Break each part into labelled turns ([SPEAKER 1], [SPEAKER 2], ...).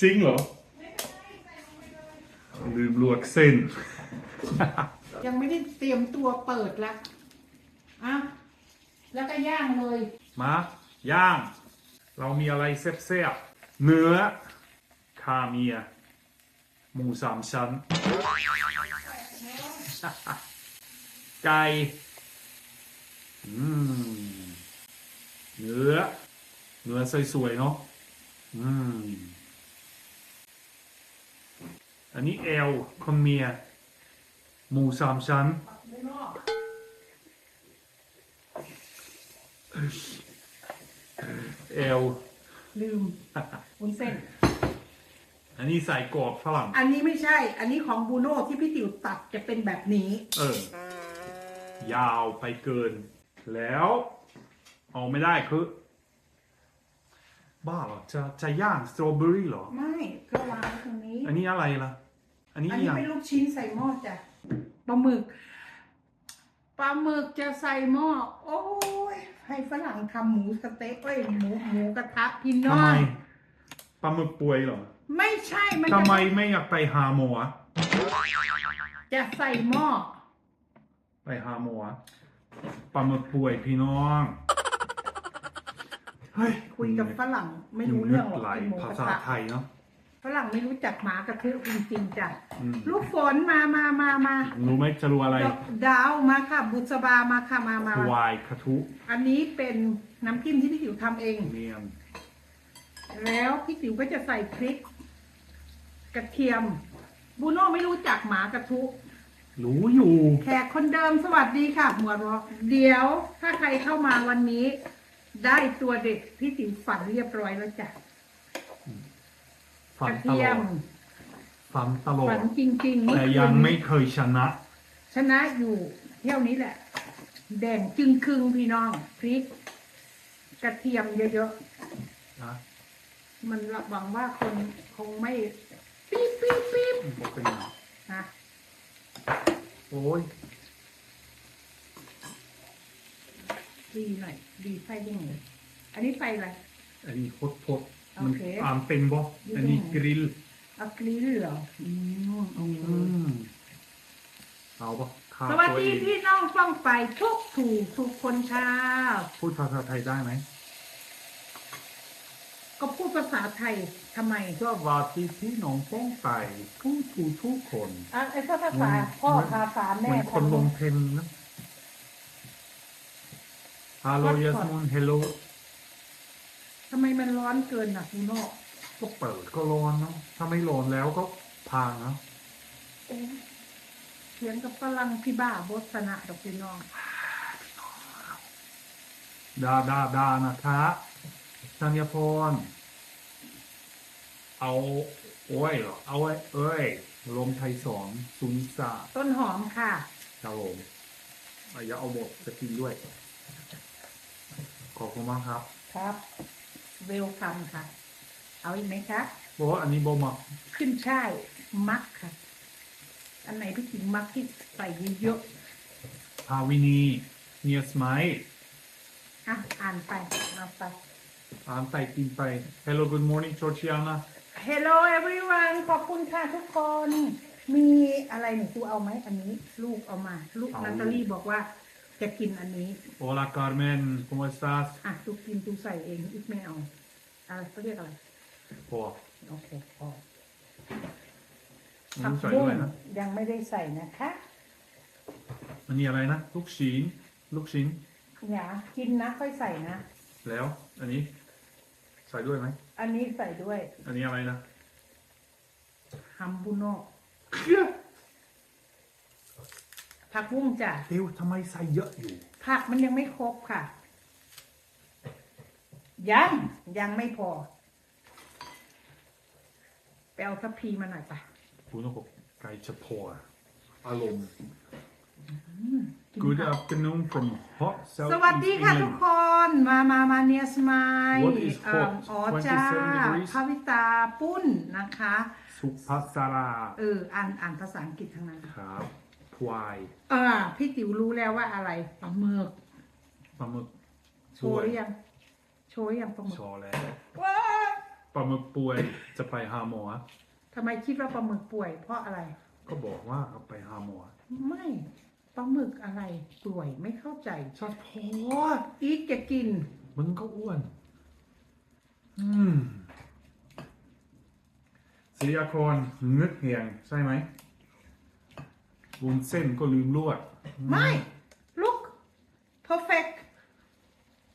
[SPEAKER 1] จริงเหรอ
[SPEAKER 2] ไม่เป็นไรใส่ลงไปเลย
[SPEAKER 1] ลืมลวกเส้น
[SPEAKER 2] ยังไม่ได้เตรียมตัวเปิดละอะแล้วก็ย่างเลย
[SPEAKER 1] มา ย่าง เรามีอะไรแซ่บๆเนื้อ คาเมีย หมูสามชั้น ไก่ อืมเนื้อ เนื้อสวยๆเนาะอืม อันนี้เอลคอนเมีย หมูสามชั้น
[SPEAKER 2] ไม่นอก
[SPEAKER 1] เอล
[SPEAKER 2] ลืมวุ้นเส้น
[SPEAKER 1] อันนี้ใส่กรอบฝรั่ง
[SPEAKER 2] อันนี้ไม่ใช่ อันนี้ของบูโน่ที่พี่ติ๋วตัดจะเป็นแบบนี้
[SPEAKER 1] เออ ยาวไปเกิน แล้ว เอาไม่ได้คือ บ้าเหรอจะจะย่างสตรอเบอรี่เหรอ
[SPEAKER 2] ไม่ก็วางไว้ตรงนี้
[SPEAKER 1] อันนี้อะไรล่ะ อันนี้
[SPEAKER 2] อันนี้
[SPEAKER 1] ยัง
[SPEAKER 2] เป็นลูกชิ้นใส่หม้อจ้ะปลาหมึกปลาหมึกจะใส่หม้อโอ้ยให้ฝรั่งทำหมูสเต๊กเอ้ยหมูหมูกระทะพี่น้อ
[SPEAKER 1] ทำไม
[SPEAKER 2] ง
[SPEAKER 1] ปลาหมึกป่วยเหรอ
[SPEAKER 2] ไม่ใช่มัน
[SPEAKER 1] ทำ
[SPEAKER 2] จะ
[SPEAKER 1] ไมไม่อยากไปหาหมอ
[SPEAKER 2] จะใส่หม้อ
[SPEAKER 1] ไปหาหมอปลาหมึกป่วยพี่น้อง เฮ้ย
[SPEAKER 2] คุยกับฝรั่งไม่รู้เรื่องหรอก
[SPEAKER 1] ไหล
[SPEAKER 2] กินหมู
[SPEAKER 1] ภาก
[SPEAKER 2] ระ
[SPEAKER 1] ษา
[SPEAKER 2] ทะ
[SPEAKER 1] ไทยเนาะ
[SPEAKER 2] ฝรั่งไม่รู้จักหมากระทึกจริงๆจ้ะ
[SPEAKER 1] อืม
[SPEAKER 2] ลูกฝนมามามามา
[SPEAKER 1] รู้ไหมจะรู้อะไร
[SPEAKER 2] ดาวมาค่ะ บุษบามาค่ะมามา
[SPEAKER 1] วายคาทุ
[SPEAKER 2] อันนี้เป็นน้ำจิ้มที่พี่ติ๋วทำเอง
[SPEAKER 1] เนียน
[SPEAKER 2] แล้วพี่ติ๋วก็จะใส่พริก กระเทียมบูโน่ไม่รู้จักหมากระทุ
[SPEAKER 1] รู้อยู่
[SPEAKER 2] แขกคนเดิมสวัสดีค่ะ หมวดวอเดี๋ยวถ้าใครเข้ามาวันนี้ ได้ตัวเด็กพี่ติ๋วฝันเรียบร้อยแล้วจ้ะ
[SPEAKER 1] ฝั
[SPEAKER 2] ก
[SPEAKER 1] น
[SPEAKER 2] ระ
[SPEAKER 1] ต
[SPEAKER 2] เที
[SPEAKER 1] ล
[SPEAKER 2] ย
[SPEAKER 1] อ
[SPEAKER 2] ม
[SPEAKER 1] ดฝันตลอ
[SPEAKER 2] ฝั
[SPEAKER 1] ด
[SPEAKER 2] นจริงๆเมื่อ
[SPEAKER 1] แต่
[SPEAKER 2] คื
[SPEAKER 1] ยัง
[SPEAKER 2] น
[SPEAKER 1] ไม่เคยชนะ
[SPEAKER 2] ชนะอยู่เที่ยวนี้แหละแดงจึงครึ่งพี่น้องพริก กระเทียมเยอะ
[SPEAKER 1] นะ
[SPEAKER 2] ๆ มันระวังว่าคนคงไม่ปี๊บปี๊บปี๊บ
[SPEAKER 1] บอกเป็นไง
[SPEAKER 2] นะ
[SPEAKER 1] โอ้ย
[SPEAKER 2] ดีหน่อย ดีไฟยังไงอันนี้ไฟอะไร
[SPEAKER 1] อันนี้โคตรโคตร
[SPEAKER 2] โอ
[SPEAKER 1] มัน
[SPEAKER 2] เค
[SPEAKER 1] อ่านเป็นบ่
[SPEAKER 2] ดี
[SPEAKER 1] อันนี้
[SPEAKER 2] จัง
[SPEAKER 1] กริล
[SPEAKER 2] อะกรีลเหรออืมโอเค
[SPEAKER 1] อืมเอาปะข้า
[SPEAKER 2] สวัส
[SPEAKER 1] ตัว
[SPEAKER 2] ดี
[SPEAKER 1] เอง
[SPEAKER 2] พี่น้องฟ้องไปทุกถูกทุกคนค่ะ
[SPEAKER 1] พูดภาษาไทยได้ไหม
[SPEAKER 2] ก็พูดภาษาไทยทำไม
[SPEAKER 1] สวัสดีพี่น้องป้องไปพูดถูกทุกคน
[SPEAKER 2] อะไอ้ก็ภาษาพ่อภาษา
[SPEAKER 1] เห
[SPEAKER 2] แม่
[SPEAKER 1] มือนคนลงเพลงนะ ฮัลโหลย s สมุนเฮลโล
[SPEAKER 2] ทำไมมันร้อนเกินน่ะคุณโน่
[SPEAKER 1] ก็เปิดก็ร้อนเนาะถ้าไม่ร้อนแล้วก็พังเนาะ
[SPEAKER 2] เถียงกับฝรั่งพี่บ้าบสนะดอกพี่น้อง
[SPEAKER 1] ดาดาดานะคะธัญพร เอาโอ้ยเหรอเอาไว้เอ้ยลมไทยสองศูนย์สาม
[SPEAKER 2] ต้นหอมค่ะ
[SPEAKER 1] ครับผมอะอย่าเอาหมดจะกินด้วยข อบคุณมากครับ
[SPEAKER 2] ครับเวลคัมค่ะ เอาอีกไหมคะ
[SPEAKER 1] เพราะว่าอันนี้บอมา
[SPEAKER 2] ขึ้นช่ายมักค่ะ อันไหนพี่ถิงมักที่ใส่เยอะ
[SPEAKER 1] พาวินีเนียสไม
[SPEAKER 2] ๆอะอ่านไปเอาไป
[SPEAKER 1] อ่านไต่กินไป Hello good morning Georgiana
[SPEAKER 2] Hello everyone ขอบคุณค่ะทุกคน มีอะไรหนูครูเอาไหมอันนี้ ลูกเอามา ลูก
[SPEAKER 1] เอา
[SPEAKER 2] นาตาลีบอกว่า จะกินอันนี้
[SPEAKER 1] Hola Carmen ¿cómo estás
[SPEAKER 2] อะตูกินตูใส่เองอีกไม่เอาอะไรเขาเรียกอะไร
[SPEAKER 1] พอ
[SPEAKER 2] โอเคพอ
[SPEAKER 1] มันใส่ด้วยนะ
[SPEAKER 2] ยังไม่ได้ใส่นะคะ
[SPEAKER 1] อันนี้อะไรนะ ลูกชิ้นลูกชิ้น
[SPEAKER 2] อย่ากินนะค่อยใส่นะ
[SPEAKER 1] แล้ว อันนี้ ใส่ด้วยไหม
[SPEAKER 2] อันนี้ใส่ด้วย
[SPEAKER 1] อันนี้อะไรนะ
[SPEAKER 2] ฮัมบุโน ผักบุ้งจ้ะ
[SPEAKER 1] เดี๋ยวทำไมใส่เยอะอยู่
[SPEAKER 2] ผักมันยังไม่ครบค่ะ ยังยังไม่พอไปเอาทัพพีมาหน่อยปะ
[SPEAKER 1] คุณต้องบอกไก่จะพออารมณ์
[SPEAKER 2] กิน
[SPEAKER 1] Good
[SPEAKER 2] ผัก
[SPEAKER 1] afternoon from hot South
[SPEAKER 2] สวัสดีค่ะ
[SPEAKER 1] East
[SPEAKER 2] ทุก
[SPEAKER 1] England
[SPEAKER 2] คน มามามาเนียสไม
[SPEAKER 1] What is hot?
[SPEAKER 2] อ๋อจ้า
[SPEAKER 1] 27 degrees?
[SPEAKER 2] พาวิตาปุ้นนะคะ
[SPEAKER 1] สุภัสรา
[SPEAKER 2] เออ อ่านอ่านภาษาอังกฤษทั้งนั้น
[SPEAKER 1] ครับ พวาย
[SPEAKER 2] อ่าพี่ติ๋วรู้แล้วว่าอะไรปลาหมึก
[SPEAKER 1] ปลาหมึก
[SPEAKER 2] โชว์หรือยังโชว์อย่างปลาหมึก
[SPEAKER 1] ชอแล้ว
[SPEAKER 2] ว้า
[SPEAKER 1] ปลาหมึกป่วยจะไปหาหมอ
[SPEAKER 2] ทำไมคิดว่าปลาหมึกป่วย เพราะอะไร
[SPEAKER 1] ก็บอกว่าเอาไปหาหมอ
[SPEAKER 2] ไม่ปลาหมึกอะไรป่วยไม่เข้าใจ
[SPEAKER 1] ชอดพอ
[SPEAKER 2] อีกจะกิน
[SPEAKER 1] มึงก็อ้วน อืมศิริยาครเงือกเหียงใช่ไหม วุ้นเส้นก็ลืมลวด
[SPEAKER 2] ไม่ look perfect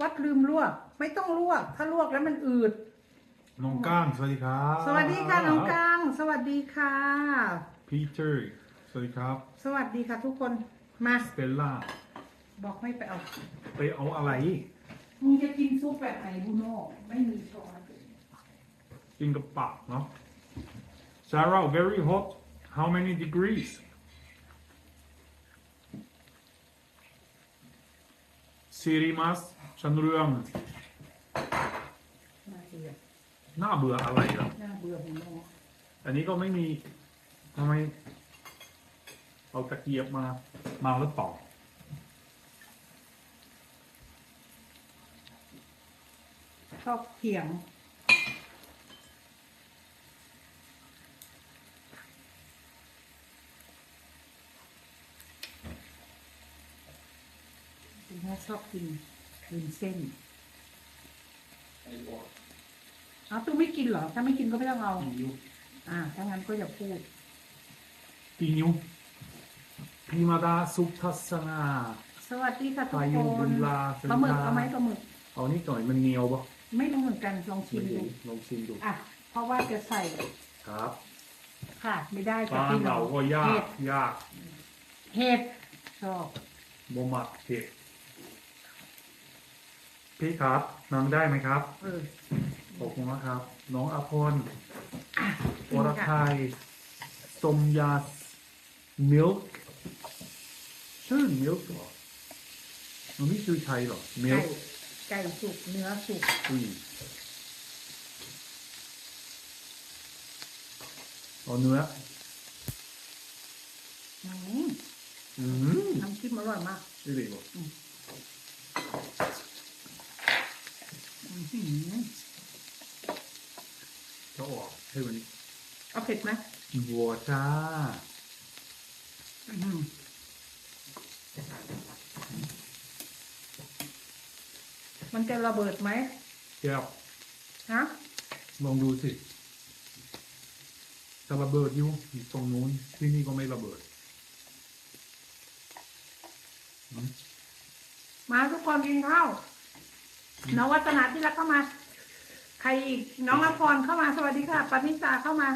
[SPEAKER 2] วัดลืมลวก ไม่ต้องลวก ถ้าลวกแล้วมันอืด
[SPEAKER 1] น้องก้างสวัสดีครับ
[SPEAKER 2] สวัสดีค่ะน้องกังสวัสดีค่ะ
[SPEAKER 1] พีเตอร์สวัสดีครับ
[SPEAKER 2] สวัสดีค่ะทุกคน มา
[SPEAKER 1] สเตลล่า
[SPEAKER 2] บอกไม่ไปเอา
[SPEAKER 1] ไปเอาอะไร
[SPEAKER 2] มึงจะกินซุปแบบไหนบูโน่ไม่มีช้อน
[SPEAKER 1] กินกับปากเนาะ Sarah very hot how many degrees ซีริมัสชันเรือง
[SPEAKER 2] น่าเบื่อ
[SPEAKER 1] หน้าเบื่ออะไรล่ะ
[SPEAKER 2] น่าเบื่อบูโน่
[SPEAKER 1] อันนี้ก็ไม่มีทำไมเอาตะเกียบมามาแล้วต่อ
[SPEAKER 2] ชอบเถียง แม่ชอบกินกินเส้นเอาตู้ไม่กินเหรอ ถ้าไม่กินก็ไม่ต้องเอาอ่าถ้างั้นก็อย่าพูด
[SPEAKER 1] ปีนิวพีมาดาสุทัศนา
[SPEAKER 2] สวัสดีค่ะทุก
[SPEAKER 1] พา
[SPEAKER 2] ค
[SPEAKER 1] ยุ
[SPEAKER 2] น
[SPEAKER 1] บุญลา
[SPEAKER 2] ปลาหมึกเอาไหมปลาหมึก
[SPEAKER 1] เอานิดหน่อยมันเหนียวปะ
[SPEAKER 2] ไม่รู้เหมือนกันลองชิม
[SPEAKER 1] ไม่
[SPEAKER 2] ดู
[SPEAKER 1] รู้ลองชิมดู
[SPEAKER 2] อะเพราะว่าจะใส่
[SPEAKER 1] ครับ
[SPEAKER 2] ขาดไม่ได้
[SPEAKER 1] บ้าน
[SPEAKER 2] พี่น้
[SPEAKER 1] เรา
[SPEAKER 2] อง
[SPEAKER 1] ก็ยา
[SPEAKER 2] เห็
[SPEAKER 1] ก
[SPEAKER 2] ด
[SPEAKER 1] ยาก
[SPEAKER 2] เห็ดชอบ
[SPEAKER 1] บ่มักเห็ด พี่ครับ น้องได้ไหมครับ
[SPEAKER 2] เออ
[SPEAKER 1] ขอบคุณนะครับ น้องอภร
[SPEAKER 2] อะ
[SPEAKER 1] วรไทยสมยามิลค์ชื่อมิลค์เหรอมันไม่ชื่อไทยเหรอมิล
[SPEAKER 2] ไก่
[SPEAKER 1] ค์
[SPEAKER 2] ไก่สุก เนื้อสุก
[SPEAKER 1] อุ้ยเอาเนื้อ
[SPEAKER 2] อืม
[SPEAKER 1] อืม
[SPEAKER 2] น้ำจิ้มอร่อยมาก
[SPEAKER 1] นี่เลยบอก
[SPEAKER 2] อื้อหือ
[SPEAKER 1] จะออกให้วันนี้
[SPEAKER 2] เอาเผ็ดไหม
[SPEAKER 1] วัวจ้า
[SPEAKER 2] อื้อหือมันจะระเบิดไหม
[SPEAKER 1] แก้ว
[SPEAKER 2] ฮะ
[SPEAKER 1] ลองดูสิจะระเบิดอยู่อยู่ตรงนู้นที่นี่ก็ไม่ระเบิดอืม
[SPEAKER 2] มาทุกคนกินข้าว น้องวัฒนาที่รักเข้ามา ใครอีกน้องอภรเข้ามาสวัสดีค่ะปณิตาเข้ามา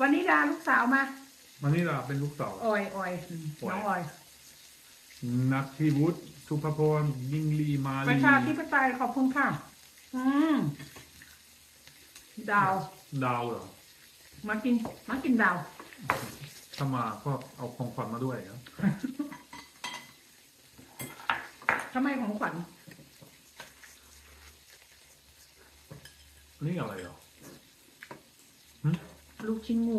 [SPEAKER 2] วันนี้ดาลูกสาวมา
[SPEAKER 1] มันนี่ล่ะเป็นลูกสาว
[SPEAKER 2] ออยออยน้องออย
[SPEAKER 1] นัทธิวุฒิสุภพรยิ่งลีมา
[SPEAKER 2] ประ
[SPEAKER 1] ลี
[SPEAKER 2] ชาธิปไตยขอบคุณค่ะ อืม ดาว
[SPEAKER 1] ดาวเหรอ
[SPEAKER 2] มากิน มากินดาว
[SPEAKER 1] ถ้ามาก็เอาของขวัญมาด้วยครับ
[SPEAKER 2] ทำไมของขวัญ
[SPEAKER 1] นี่อะไรเหรอ
[SPEAKER 2] ลูกชิ้นงู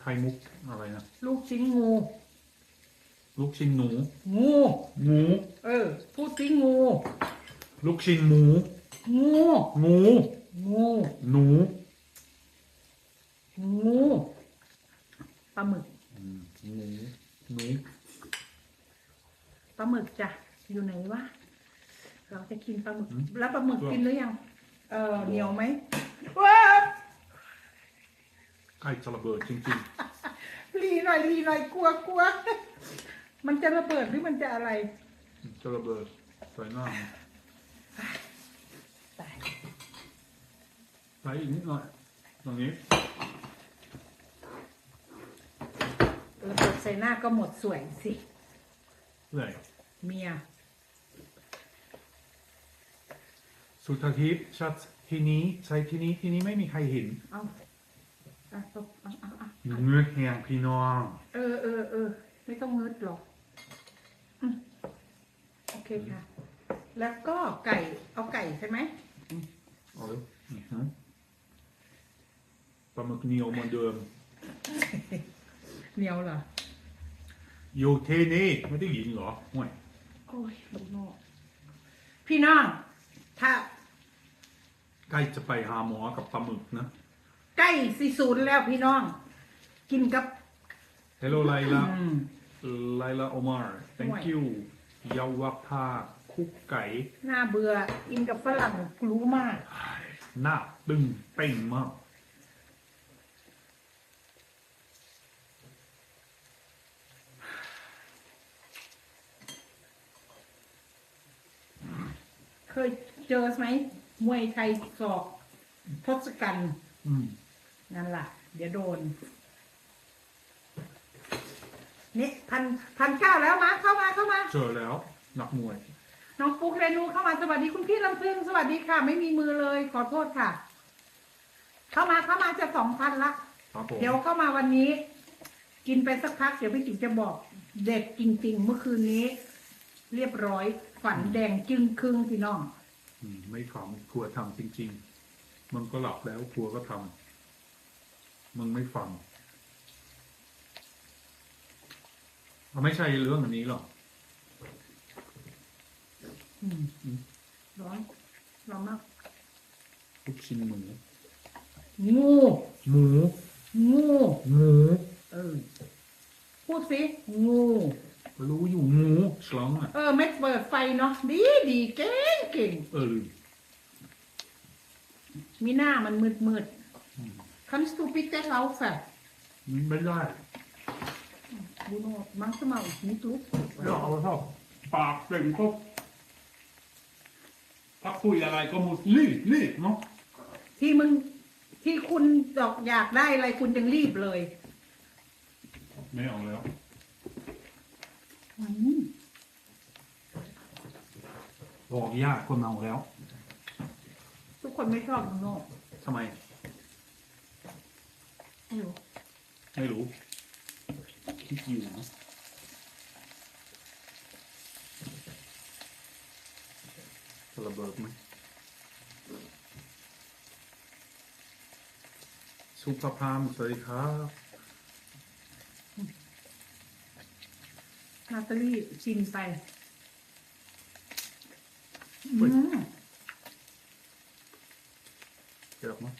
[SPEAKER 1] ไข่มุกอะไรนะ
[SPEAKER 2] ลูกชิ้นงู
[SPEAKER 1] ลูกชิ้นหนู
[SPEAKER 2] งู
[SPEAKER 1] หมู
[SPEAKER 2] เออ พูดสิงู
[SPEAKER 1] ลูกชิ้นหมู
[SPEAKER 2] งู
[SPEAKER 1] งู
[SPEAKER 2] งู
[SPEAKER 1] หนู
[SPEAKER 2] งูปลาหมึก
[SPEAKER 1] อืมหนูหนู
[SPEAKER 2] ปลาหมึกจ้ะอยู่ไหนวะเราจะกินปลาหมึก แล้วปลาหมึกกินหรือยัง เออเหนียวไหมว้า
[SPEAKER 1] ไก่จะระเบิดจริง
[SPEAKER 2] ลีหน่อยลีหน่อยกลัวกลัวมันจะระเบิดหรือมันจะอะไร
[SPEAKER 1] ๆ จะระเบิดใส่หน้ามัน
[SPEAKER 2] ตาย
[SPEAKER 1] ใส่อีกนิดหน่อยตรงนี้
[SPEAKER 2] ระเบิดใส่หน้าก็หมดสวยสิ
[SPEAKER 1] เลย
[SPEAKER 2] เมีย
[SPEAKER 1] สุทธิพย์ชัดทีนี้ใช้ทีนี้ทีนี้ไม่มีใครเห็น
[SPEAKER 2] เอาเอาเอาเอาเอาเอา
[SPEAKER 1] เงือกแหงพี่น้อง
[SPEAKER 2] เออเออเออไม่ต้องงึดหรอกอืมโอเคค่ะ แล้วก็ไก่เอาไก่ใช่ไหม
[SPEAKER 1] เอาเลยอื้อหือปลาหมึกเหนียวเหมือนเดิม
[SPEAKER 2] เหนียวเหรอ
[SPEAKER 1] อยู่เทนี่ไม่ได้ยินเหรอห่วย
[SPEAKER 2] โอ้ยลูกโน่พี่น้อง ถ้า
[SPEAKER 1] ใกล้จะไปหาหมอกับปลาหมึกนะ
[SPEAKER 2] ใกล้สิศูนย์แล้วพี่น้อง กินกับ
[SPEAKER 1] Hello ไลลา
[SPEAKER 2] อืม
[SPEAKER 1] ไลลาโอมาร thank
[SPEAKER 2] ห่วย
[SPEAKER 1] you เยาวภาคุกไก่
[SPEAKER 2] หน้าเบื่อกินกับฝรั่งรู้มาก
[SPEAKER 1] หน้าตึงเป่งมาก
[SPEAKER 2] เคยเจอไหม มวยไทยศอกทศกัณฐ์
[SPEAKER 1] อืม
[SPEAKER 2] นั่นล่ะ เดี๋ยวโดน นี่พันพันเก้าแล้วมาเข้ามาเข้ามา
[SPEAKER 1] เจอแล้ว นักมวย
[SPEAKER 2] น้องปุ๊กเรนูเข้ามาสวัสดีคุณพี่ลำพึงสวัสดีค่ะ ไม่มีมือเลย ขอโทษค่ะ เข้ามาเข้ามาจะสองพันละ
[SPEAKER 1] ครับผม
[SPEAKER 2] เดี๋ยวเข้ามาวันนี้ กินไปสักพัก เดี๋ยวพี่จิ๋วจะบอก เด็ดจริง ๆ เมื่อคืนนี้ เรียบร้อยฝันแดงจึงครึ่งพี่น้อง
[SPEAKER 1] อืม ไม่ฟังครัวทำจริง ๆ มันก็หลับแล้วครัวก็ทำมึงไม่ฟังเอาไม่ใช่เรื่องอันนี้หรอก
[SPEAKER 2] อืมร้อนร้อนมาก
[SPEAKER 1] ลูกชิ้นหมู
[SPEAKER 2] งู
[SPEAKER 1] หมู
[SPEAKER 2] งู
[SPEAKER 1] หมู
[SPEAKER 2] เออพูดสิงู
[SPEAKER 1] รู้อยู่หมูฉลองอะ
[SPEAKER 2] เออไม่เปิดไฟเนาะดีดีเก่งเก่ง
[SPEAKER 1] เออลืม
[SPEAKER 2] มีหน้ามันมืดมืด
[SPEAKER 1] อืม
[SPEAKER 2] คันสตูปิเตเราแฟ
[SPEAKER 1] ไม่ได้
[SPEAKER 2] บูโนมังสมาอุนิตุ
[SPEAKER 1] เราเอาเท่าปากเป่งก็ถ้าคุยอะไรก็มุดรีบรีบเนาะ
[SPEAKER 2] ที่มึงที่คุณดอกอยากได้อะไรคุณยังรีบเลย
[SPEAKER 1] ไม่เอาแล้ว
[SPEAKER 2] อืม
[SPEAKER 1] บอกยากคนเอาแล้ว
[SPEAKER 2] ทุกคนไม่ชอบบูโน
[SPEAKER 1] ทำไม
[SPEAKER 2] ไม่รู้
[SPEAKER 1] ไม่รู้ คิดอยู่นะจะระเบิดไหมสุภพามสวัสดีครับา
[SPEAKER 2] ตาลีชิมไป
[SPEAKER 1] เฮ้ย
[SPEAKER 2] อืม
[SPEAKER 1] เจ็บมั้ย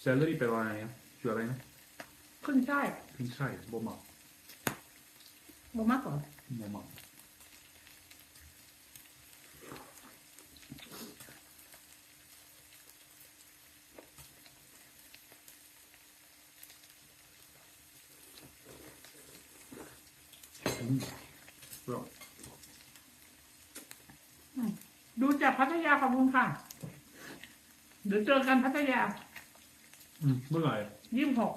[SPEAKER 1] เซลลี่เป็นอะไรนะชื่ออะไรนะ
[SPEAKER 2] ขึ้นใช่าย
[SPEAKER 1] ขึ้นใช่ายบ่มา
[SPEAKER 2] บ่มากกว่า
[SPEAKER 1] บ่มาอืมเปรี้ยว
[SPEAKER 2] ดูจากพัทยาขอบ คุณค่ะ เดี๋ยวเจอกันพัทยา
[SPEAKER 1] อืมเมื่อไหร่
[SPEAKER 2] ยี่สิบหก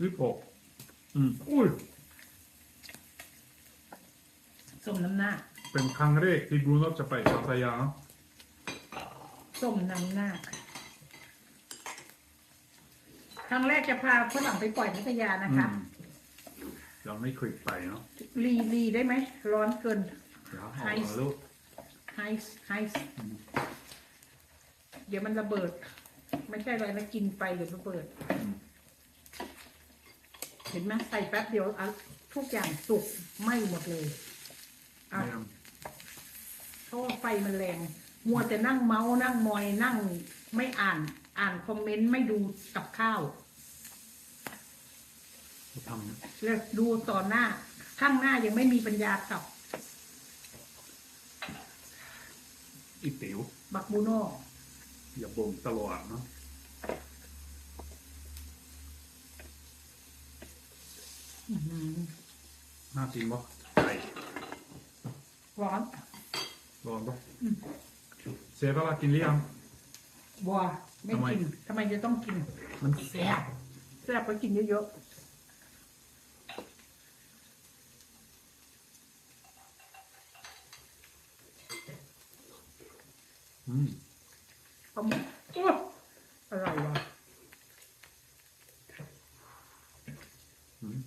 [SPEAKER 1] ยี่สิบหกอืมอุ้ย
[SPEAKER 2] สมน้ำหน้า
[SPEAKER 1] เป็นครั้งแรกที่บรูโน่จะไปพัทยา
[SPEAKER 2] สมน้ำหน้าครั้งแรกจะพาฝรั่งไปปล่อยพัทยานะคะ
[SPEAKER 1] อืมยังไม่เคยไปเนาะ
[SPEAKER 2] รีรีได้ไหม ร้อนเกิน
[SPEAKER 1] เดี๋ยวเอา
[SPEAKER 2] ไฮส์
[SPEAKER 1] มาลูก
[SPEAKER 2] ไฮส์ไฮส์เดี๋ยวมันระเบิด ไม่ใช่อะไรนะกินไปเดี๋ยวระเบิด เห็นไหมใส่แป๊บเดียวอะทุกอย่างสุกไหม้หมดเลยอะ
[SPEAKER 1] ไม่เอา
[SPEAKER 2] เพราะว่าไฟมันแรง มัวแต่นั่งเมาส์นั่งมอยนั่งไม่อ่านอ่านคอมเมนต์ไม่ดูกับข้าว
[SPEAKER 1] ท
[SPEAKER 2] แล้วดูต่อหน้า ข้างหน้ายังไม่มีปัญญากับ
[SPEAKER 1] อีติ๋ว
[SPEAKER 2] บักบูโน่
[SPEAKER 1] อย่าบ่นตลอดเนาะ
[SPEAKER 2] อื้อหือ
[SPEAKER 1] น่ากินปะไก่
[SPEAKER 2] ร้อน
[SPEAKER 1] ร้อนปะ
[SPEAKER 2] อืม
[SPEAKER 1] เซฟลากินหรือยัง
[SPEAKER 2] บัวไม่
[SPEAKER 1] ทำไม
[SPEAKER 2] กินทำไมจะต้องกิน
[SPEAKER 1] มันแซ่บ
[SPEAKER 2] แซ่บก็กินเยอะ
[SPEAKER 1] อืม
[SPEAKER 2] ๆปลาหมึกอุ๊ยอะไรวะ
[SPEAKER 1] อืม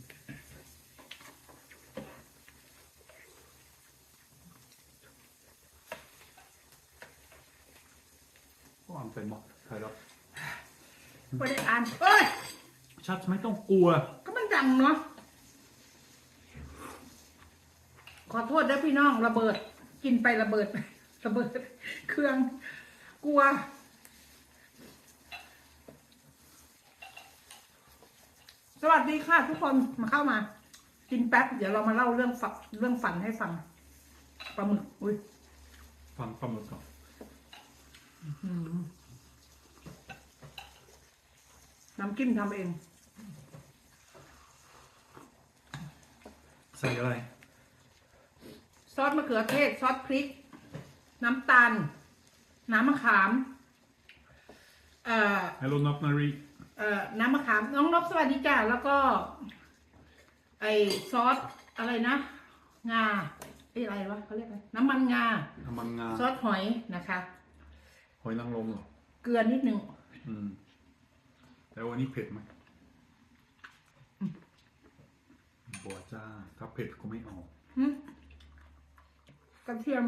[SPEAKER 1] ก็อ่านเป็นปะใช่แล้ว
[SPEAKER 2] ไม่ได้อ่านเอ้ย
[SPEAKER 1] ชัดไม่ต้องกลัว
[SPEAKER 2] ก็มันดังเนาะขอโทษนะพี่น้องระเบิด กินไประเบิด ระเบิดเครื่องกลัว สวัสดีค่ะทุกคนมาเข้ามา กินแป๊บ เดี๋ยวเรามาเล่าเรื่องฝันเรื่องฝันให้ฟังปลาหมึกอุ้ย
[SPEAKER 1] ฟังปลาหมึกก่อน
[SPEAKER 2] อืมน้ำจิ้มทำเอง
[SPEAKER 1] ใส่อะไร
[SPEAKER 2] ซอสมะเขือเทศ ซอสพริก น้ำตาล น้ำมะขามเอ่อ
[SPEAKER 1] Hello นกนารี
[SPEAKER 2] เอ่อน้ำมะขามน้องนบสวัสดีจ้าแล้วก็ ไอซอสอะไรนะ งาไออะไรวะเขาเรียกอะไรน้ำมันงา
[SPEAKER 1] น้ำมันงา
[SPEAKER 2] ซอสหอยนะคะ
[SPEAKER 1] หอยนางรมเหรอ
[SPEAKER 2] เกลือนิดนึง
[SPEAKER 1] อืมแล้ววันนี้เผ็ดไหมบัวจ้า ถ้าเผ็ดก็ไม่เอา
[SPEAKER 2] หึกระเทียม